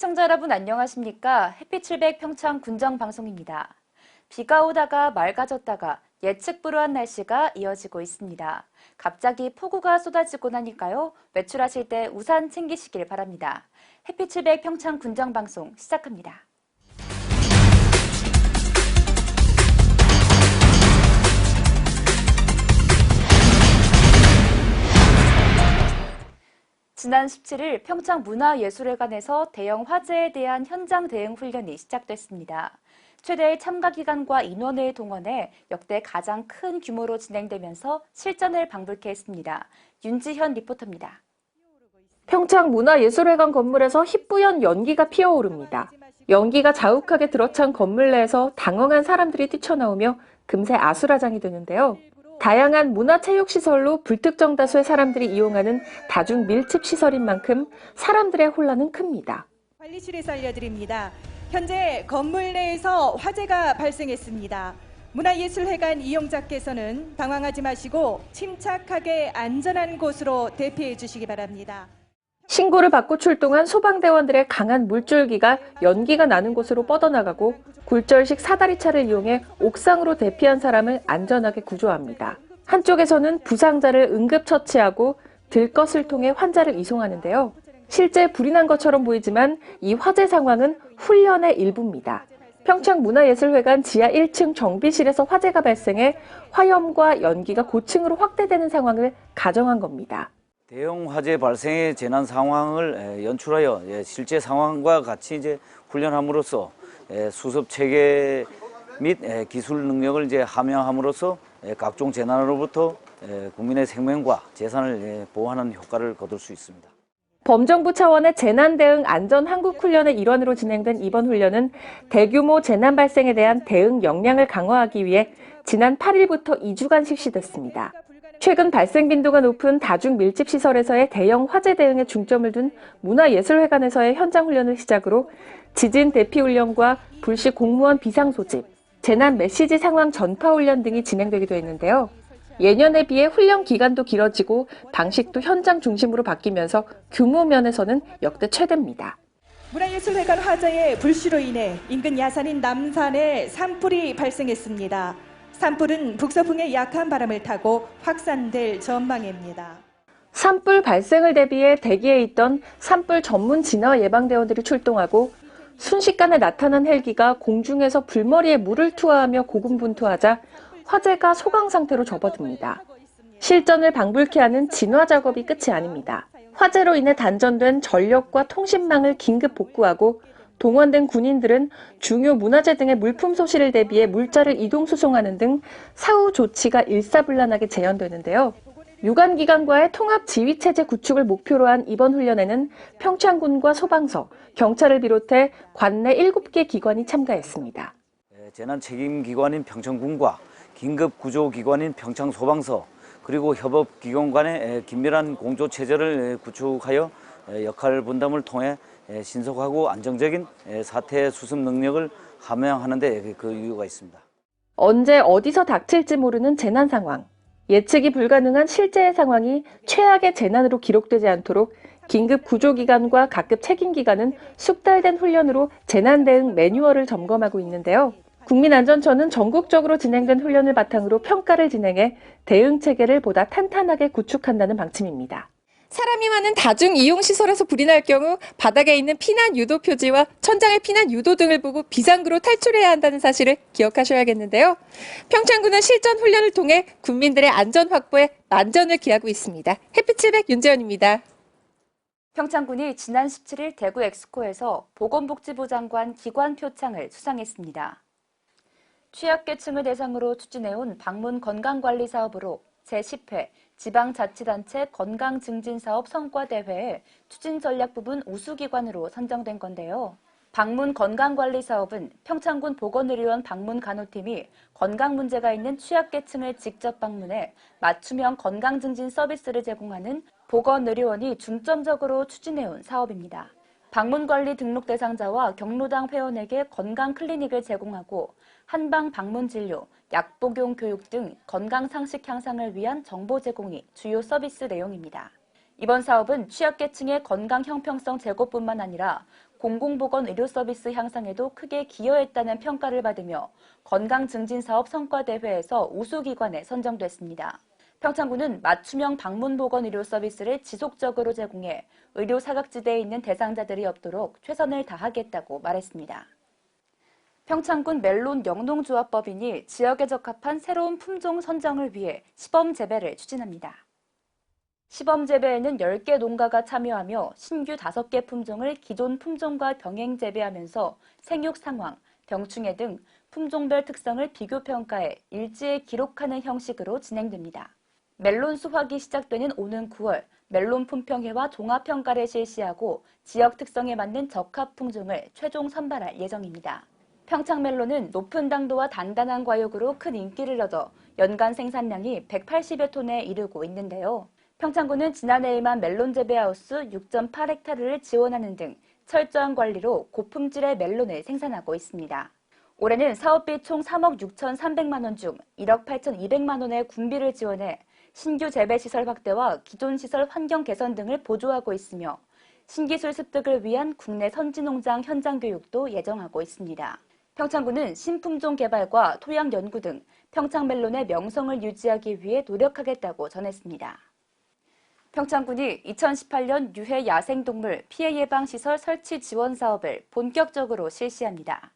시청자 여러분 안녕하십니까? 햇빛700 평창 군정 방송입니다. 비가 오다가 맑아졌다가 예측 불허한 날씨가 이어지고 있습니다. 갑자기 폭우가 쏟아지고 나니까요. 외출하실 때 우산 챙기시길 바랍니다. 햇빛700 평창 군정 방송 시작합니다. 지난 17일 평창 문화예술회관에서 대형 화재에 대한 현장 대응 훈련이 시작됐습니다. 최대의 참가 기관과 인원을 동원해 역대 가장 큰 규모로 진행되면서 실전을 방불케 했습니다. 윤지현 리포터입니다. 평창 문화예술회관 건물에서 희뿌연 연기가 피어오릅니다. 연기가 자욱하게 들어찬 건물 내에서 당황한 사람들이 뛰쳐나오며 금세 아수라장이 되는데요. 다양한 문화체육시설로 불특정 다수의 사람들이 이용하는 다중 밀집 시설인 만큼 사람들의 혼란은 큽니다. 관리실에서 알려드립니다. 현재 건물 내에서 화재가 발생했습니다. 문화예술회관 이용자께서는 당황하지 마시고 침착하게 안전한 곳으로 대피해 주시기 바랍니다. 신고를 받고 출동한 소방대원들의 강한 물줄기가 연기가 나는 곳으로 뻗어나가고 굴절식 사다리차를 이용해 옥상으로 대피한 사람을 안전하게 구조합니다. 한쪽에서는 부상자를 응급처치하고 들것을 통해 환자를 이송하는데요. 실제 불이 난 것처럼 보이지만 이 화재 상황은 훈련의 일부입니다. 평창문화예술회관 지하 1층 정비실에서 화재가 발생해 화염과 연기가 고층으로 확대되는 상황을 가정한 겁니다. 대형 화재 발생의 재난 상황을 에, 연출하여 예, 실제 상황과 같이 이제 훈련함으로써 에, 수습 체계 및 에, 기술 능력을 이제 함양함으로써 에, 각종 재난으로부터 에, 국민의 생명과 재산을 예, 보호하는 효과를 거둘 수 있습니다. 범정부 차원의 재난 대응 안전 한국 훈련의 일환으로 진행된 이번 훈련은 대규모 재난 발생에 대한 대응 역량을 강화하기 위해 지난 8일부터 2주간 실시됐습니다. 최근 발생 빈도가 높은 다중 밀집 시설에서의 대형 화재 대응에 중점을 둔 문화예술회관에서의 현장 훈련을 시작으로 지진 대피 훈련과 불시 공무원 비상 소집, 재난 메시지 상황 전파 훈련 등이 진행되기도 했는데요. 예년에 비해 훈련 기간도 길어지고 방식도 현장 중심으로 바뀌면서 규모 면에서는 역대 최대입니다. 문화예술회관 화재의 불씨로 인해 인근 야산인 남산에 산불이 발생했습니다. 산불은 북서풍의 약한 바람을 타고 확산될 전망입니다. 산불 발생을 대비해 대기에 있던 산불 전문 진화 예방대원들이 출동하고 순식간에 나타난 헬기가 공중에서 불머리에 물을 투하하며 고군분투하자 화재가 소강 상태로 접어듭니다. 실전을 방불케 하는 진화 작업이 끝이 아닙니다. 화재로 인해 단전된 전력과 통신망을 긴급 복구하고 동원된 군인들은 중요 문화재 등의 물품 소실을 대비해 물자를 이동 수송하는 등 사후 조치가 일사불란하게 재현되는데요. 유관기관과의 통합 지휘 체제 구축을 목표로 한 이번 훈련에는 평창군과 소방서, 경찰을 비롯해 관내 7개 기관이 참가했습니다. 에, 재난 책임 기관인 평창군과 긴급 구조 기관인 평창 소방서 그리고 협업 기관 간의 에, 긴밀한 공조 체제를 에, 구축하여 에, 역할 분담을 통해 에, 신속하고 안정적인 에, 사태 수습 능력을 함양하는 데 그 이유가 있습니다. 언제 어디서 닥칠지 모르는 재난 상황. 예측이 불가능한 실제의 상황이 최악의 재난으로 기록되지 않도록 긴급 구조기관과 각급 책임기관은 숙달된 훈련으로 재난 대응 매뉴얼을 점검하고 있는데요. 국민안전처는 전국적으로 진행된 훈련을 바탕으로 평가를 진행해 대응 체계를 보다 탄탄하게 구축한다는 방침입니다. 사람이 많은 다중 이용 시설에서 불이 날 경우 바닥에 있는 피난 유도 표지와 천장의 피난 유도 등을 보고 비상구로 탈출해야 한다는 사실을 기억하셔야겠는데요. 평창군은 실전 훈련을 통해 국민들의 안전 확보에 만전을 기하고 있습니다. 햇빛700 윤재현입니다. 평창군이 지난 17일 대구 엑스코에서 보건복지부 장관 기관 표창을 수상했습니다. 취약계층을 대상으로 추진해온 방문 건강관리 사업으로 제10회 지방자치단체 건강증진사업 성과대회에 추진 전략 부분 우수기관으로 선정된 건데요. 방문 건강관리 사업은 평창군 보건의료원 방문 간호팀이 건강 문제가 있는 취약계층을 직접 방문해 맞춤형 건강증진 서비스를 제공하는 보건의료원이 중점적으로 추진해온 사업입니다. 방문관리 등록 대상자와 경로당 회원에게 건강 클리닉을 제공하고 한방 방문 진료, 약 복용 교육 등 건강 상식 향상을 위한 정보 제공이 주요 서비스 내용입니다. 이번 사업은 취약계층의 건강 형평성 제고뿐만 아니라 공공보건 의료 서비스 향상에도 크게 기여했다는 평가를 받으며 건강 증진 사업 성과 대회에서 우수 기관에 선정됐습니다. 평창군은 맞춤형 방문 보건 의료 서비스를 지속적으로 제공해 의료 사각지대에 있는 대상자들이 없도록 최선을 다하겠다고 말했습니다. 평창군 멜론 영농조합법인이 지역에 적합한 새로운 품종 선정을 위해 시범 재배를 추진합니다. 시범 재배에는 10개 농가가 참여하며 신규 5개 품종을 기존 품종과 병행 재배하면서 생육 상황, 병충해 등 품종별 특성을 비교 평가해 일지에 기록하는 형식으로 진행됩니다. 멜론 수확이 시작되는 오는 9월 멜론 품평회와 종합평가를 실시하고 지역 특성에 맞는 적합 품종을 최종 선발할 예정입니다. 평창 멜론은 높은 당도와 단단한 과육으로 큰 인기를 얻어 연간 생산량이 180여 톤에 이르고 있는데요. 평창군은 지난해에만 멜론 재배하우스 6.8헥타르를 지원하는 등 철저한 관리로 고품질의 멜론을 생산하고 있습니다. 올해는 사업비 총 3억 6,300만 원 중 1억 8,200만 원의 군비를 지원해 신규 재배 시설 확대와 기존 시설 환경 개선 등을 보조하고 있으며 신기술 습득을 위한 국내 선진농장 현장 교육도 예정하고 있습니다. 평창군은 신품종 개발과 토양 연구 등 평창 멜론의 명성을 유지하기 위해 노력하겠다고 전했습니다. 평창군이 2018년 유해 야생동물 피해 예방 시설 설치 지원 사업을 본격적으로 실시합니다.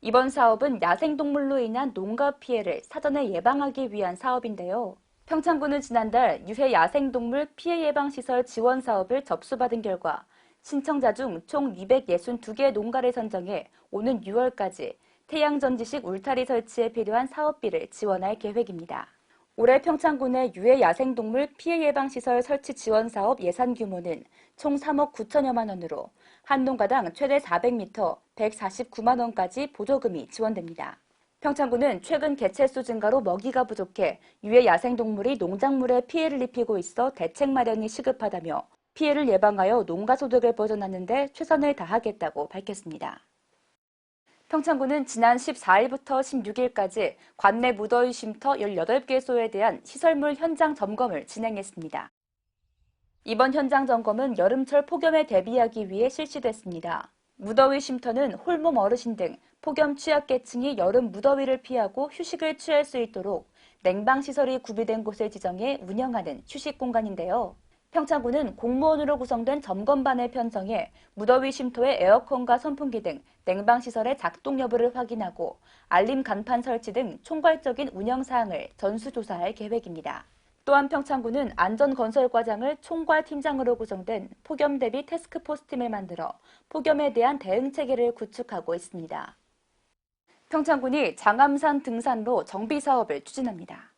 이번 사업은 야생동물로 인한 농가 피해를 사전에 예방하기 위한 사업인데요. 평창군은 지난달 유해 야생동물 피해 예방 시설 지원 사업을 접수받은 결과 신청자 중 총 262개 농가를 선정해 오는 6월까지 태양전지식 울타리 설치에 필요한 사업비를 지원할 계획입니다. 올해 평창군의 유해 야생동물 피해 예방 시설 설치 지원 사업 예산 규모는 총 3억 9천여만 원으로 한 농가당 최대 400m, 149만 원까지 보조금이 지원됩니다. 평창군은 최근 개체수 증가로 먹이가 부족해 유해 야생동물이 농작물에 피해를 입히고 있어 대책 마련이 시급하다며 피해를 예방하여 농가 소득을 보전하는 데 최선을 다하겠다고 밝혔습니다. 평창군은 지난 14일부터 16일까지 관내 무더위 쉼터 18개소에 대한 시설물 현장 점검을 진행했습니다. 이번 현장 점검은 여름철 폭염에 대비하기 위해 실시됐습니다. 무더위 쉼터는 홀몸 어르신 등 폭염 취약계층이 여름 무더위를 피하고 휴식을 취할 수 있도록 냉방 시설이 구비된 곳을 지정해 운영하는 휴식 공간인데요. 평창군은 공무원으로 구성된 점검반을 편성해 무더위 쉼터의 에어컨과 선풍기 등 냉방시설의 작동 여부를 확인하고 알림 간판 설치 등 총괄적인 운영 사항을 전수조사할 계획입니다. 또한 평창군은 안전건설과장을 총괄팀장으로 구성된 폭염 대비 태스크포스 팀을 만들어 폭염에 대한 대응 체계를 구축하고 있습니다. 평창군이 장암산 등산로 정비 사업을 추진합니다.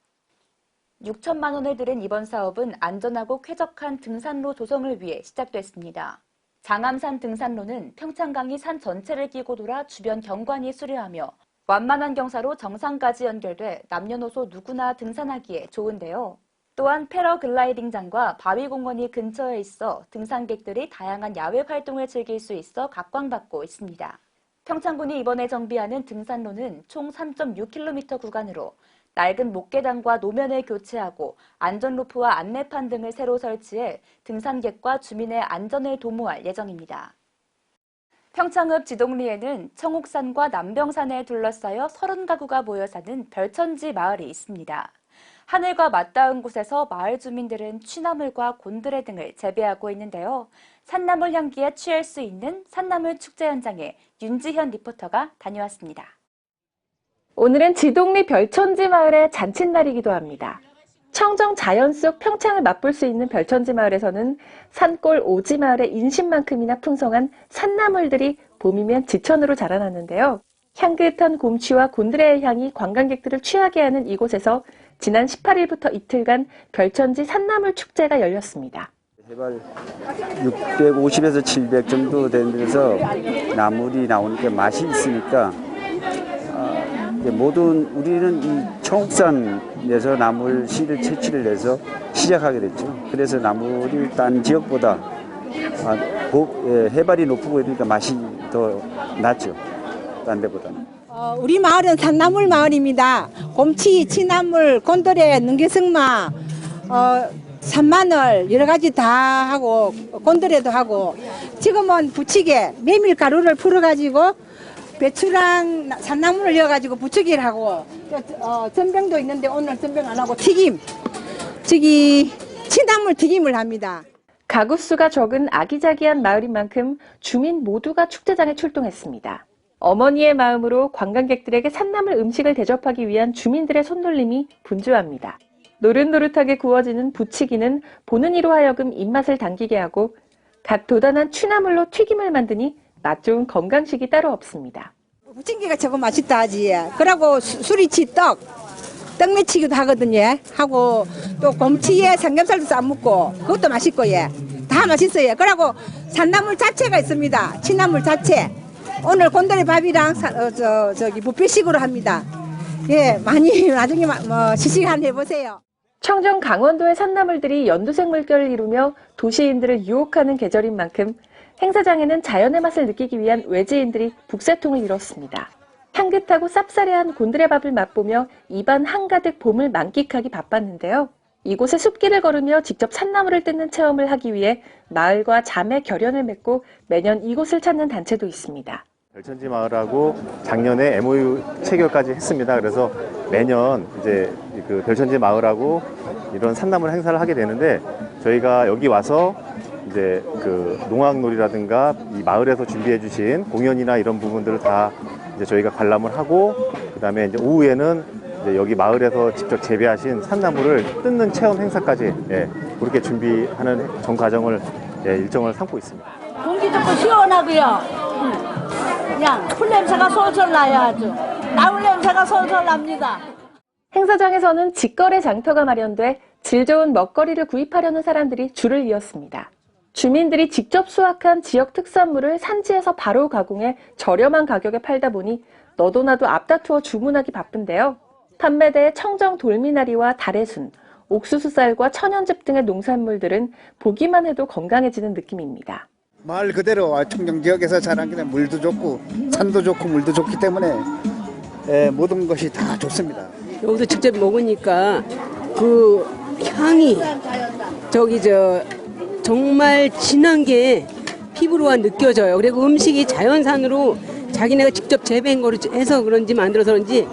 6천만 원을 들인 이번 사업은 안전하고 쾌적한 등산로 조성을 위해 시작됐습니다. 장암산 등산로는 평창강이 산 전체를 끼고 돌아 주변 경관이 수려하며 완만한 경사로 정상까지 연결돼 남녀노소 누구나 등산하기에 좋은데요. 또한 패러글라이딩장과 바위공원이 근처에 있어 등산객들이 다양한 야외 활동을 즐길 수 있어 각광받고 있습니다. 평창군이 이번에 정비하는 등산로는 총 3.6km 구간으로 낡은 목계단과 노면을 교체하고 안전로프와 안내판 등을 새로 설치해 등산객과 주민의 안전을 도모할 예정입니다. 평창읍 지동리에는 청옥산과 남병산에 둘러싸여 30가구가 모여 사는 별천지 마을이 있습니다. 하늘과 맞닿은 곳에서 마을 주민들은 취나물과 곤드레 등을 재배하고 있는데요. 산나물 향기에 취할 수 있는 산나물 축제 현장에 윤지현 리포터가 다녀왔습니다. 오늘은 지동리 별천지 마을의 잔칫날이기도 합니다. 청정 자연 속 평창을 맛볼 수 있는 별천지 마을에서는 산골 오지 마을의 인심만큼이나 풍성한 산나물들이 봄이면 지천으로 자라나는데요. 향긋한 곰취와 곤드레의 향이 관광객들을 취하게 하는 이곳에서 지난 18일부터 이틀간 별천지 산나물 축제가 열렸습니다. 해발 650에서 700 정도 되면서 나물이 나오니까 맛이 있으니까 모든 우리는 이 청옥산에서 나물 씨를 채취를 해서 시작하게 됐죠. 그래서 나물이 딴 지역보다 아, 고- 예, 해발이 높고 이러니까 맛이 더 낫죠. 딴 데보다는. 어, 우리 마을은 산나물 마을입니다. 곰치, 치나물, 곤드레, 능계승마, 어, 산마늘 여러 가지 다 하고 곤드레도 하고 지금은 부치게 메밀 가루를 풀어가지고 배추랑 나- 산나물을 넣어가지고 부치기를 하고 또, 어, 전병도 있는데 오늘 전병 안 하고 튀김 저기 치나물 튀김을 합니다. 가구 수가 적은 아기자기한 마을인 만큼 주민 모두가 축제장에 출동했습니다. 어머니의 마음으로 관광객들에게 산나물 음식을 대접하기 위한 주민들의 손놀림이 분주합니다. 노릇노릇하게 구워지는 부치기는 보는 이로 하여금 입맛을 당기게 하고 갓 도단한 취나물로 튀김을 만드니 맛 좋은 건강식이 따로 없습니다. 부침개가 저거 맛있다 하지. 그러고 수- 수리치 떡, 떡 매치기도 하거든요. 하고 또 곰치에 삼겹살도 싸 먹고 그것도 맛있고 예. 다 맛있어요. 그러고 산나물 자체가 있습니다. 친나물 자체. 오늘 곤드레 밥이랑 사- 어, 저, 저기 부페식으로 합니다. 예, 많이 나중에 마- 뭐 시식 한번 해보세요. 청정 강원도의 산나물들이 연두색 물결을 이루며 도시인들을 유혹하는 계절인 만큼 행사장에는 자연의 맛을 느끼기 위한 외지인들이 북새통을 이뤘습니다. 향긋하고 쌉싸래한 곤드레 밥을 맛보며 입안 한가득 봄을 만끽하기 바빴는데요. 이곳에 숲길을 걸으며 직접 산나물을 뜯는 체험을 하기 위해 마을과 자매 결연을 맺고 매년 이곳을 찾는 단체도 있습니다. 별천지 마을하고 작년에 MOU 체결까지 했습니다. 그래서 매년 이제 그 별천지 마을하고 이런 산나물 행사를 하게 되는데 저희가 여기 와서 이제 그 농악놀이라든가 이 마을에서 준비해 주신 공연이나 이런 부분들을 다 이제 저희가 관람을 하고 그다음에 이제 오후에는 이제 여기 마을에서 직접 재배하신 산나물을 뜯는 체험 행사까지 예, 그렇게 준비하는 전 과정을 예, 일정을 삼고 있습니다. 공기 좋고 시원하고요. 그냥 풀 냄새가 솔솔 나요 아주. 나물 냄새가 솔솔 납니다. 행사장에서는 직거래 장터가 마련돼 질 좋은 먹거리를 구입하려는 사람들이 줄을 이었습니다. 주민들이 직접 수확한 지역 특산물을 산지에서 바로 가공해 저렴한 가격에 팔다 보니 너도 나도 앞다투어 주문하기 바쁜데요. 판매대의 청정 돌미나리와 달의순, 옥수수쌀과 천연즙 등의 농산물들은 보기만 해도 건강해지는 느낌입니다. 마을 그대로 청정 지역에서 자란 게 물도 좋고 산도 좋고 물도 좋기 때문에 예, 모든 것이 다 좋습니다. 여기서 직접 먹으니까 그 향이 저기 저 정말 진한 게 피부로와 느껴져요. 그리고 음식이 자연산으로 자기네가 직접 재배한 거로 해서 그런지 만들어서 그런지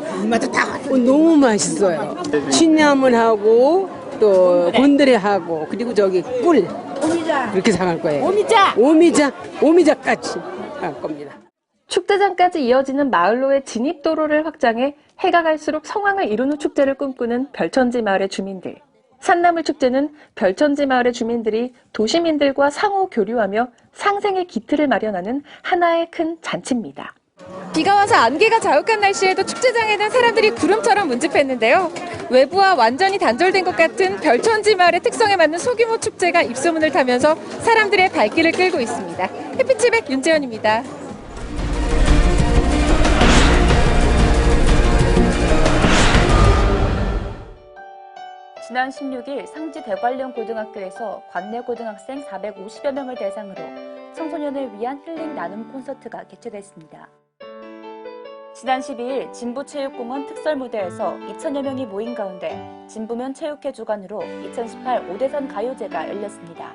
어, 너무 맛있어요. 취나물하고 또 곤드레하고 그리고 저기 꿀 그렇게 사갈 거예요. 오미자. 오미자 오미자까지 할 겁니다. 축제장까지 이어지는 마을로의 진입도로를 확장해 해가 갈수록 성황을 이루는 축제를 꿈꾸는 별천지 마을의 주민들. 산나물 축제는 별천지 마을의 주민들이 도시민들과 상호 교류하며 상생의 기틀을 마련하는 하나의 큰 잔치입니다. 비가 와서 안개가 자욱한 날씨에도 축제장에는 사람들이 구름처럼 문집했는데요. 외부와 완전히 단절된 것 같은 별천지 마을의 특성에 맞는 소규모 축제가 입소문을 타면서 사람들의 발길을 끌고 있습니다. 해피치백 윤재현입니다. 지난 16일 상지 대관령 고등학교에서 관내 고등학생 450여 명을 대상으로 청소년을 위한 힐링 나눔 콘서트가 개최됐습니다. 지난 12일 진부체육공원 특설무대에서 2천여 명이 모인 가운데 진부면 체육회 주관으로 2018 오대선 가요제가 열렸습니다.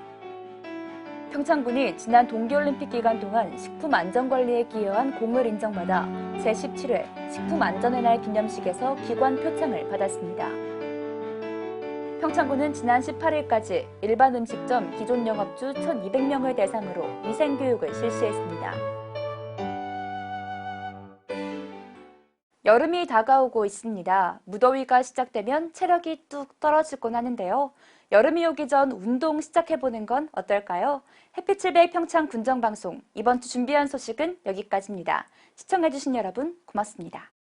평창군이 지난 동계올림픽 기간 동안 식품 안전 관리에 기여한 공을 인정받아 제17회 식품안전의 날 기념식에서 기관 표창을 받았습니다. 평창군은 지난 18일까지 일반 음식점 기존 영업주 1,200명을 대상으로 위생교육을 실시했습니다. 여름이 다가오고 있습니다. 무더위가 시작되면 체력이 뚝 떨어지곤 하는데요. 여름이 오기 전 운동 시작해보는 건 어떨까요? 햇빛칠백 평창 군정방송 이번 주 준비한 소식은 여기까지입니다. 시청해주신 여러분 고맙습니다.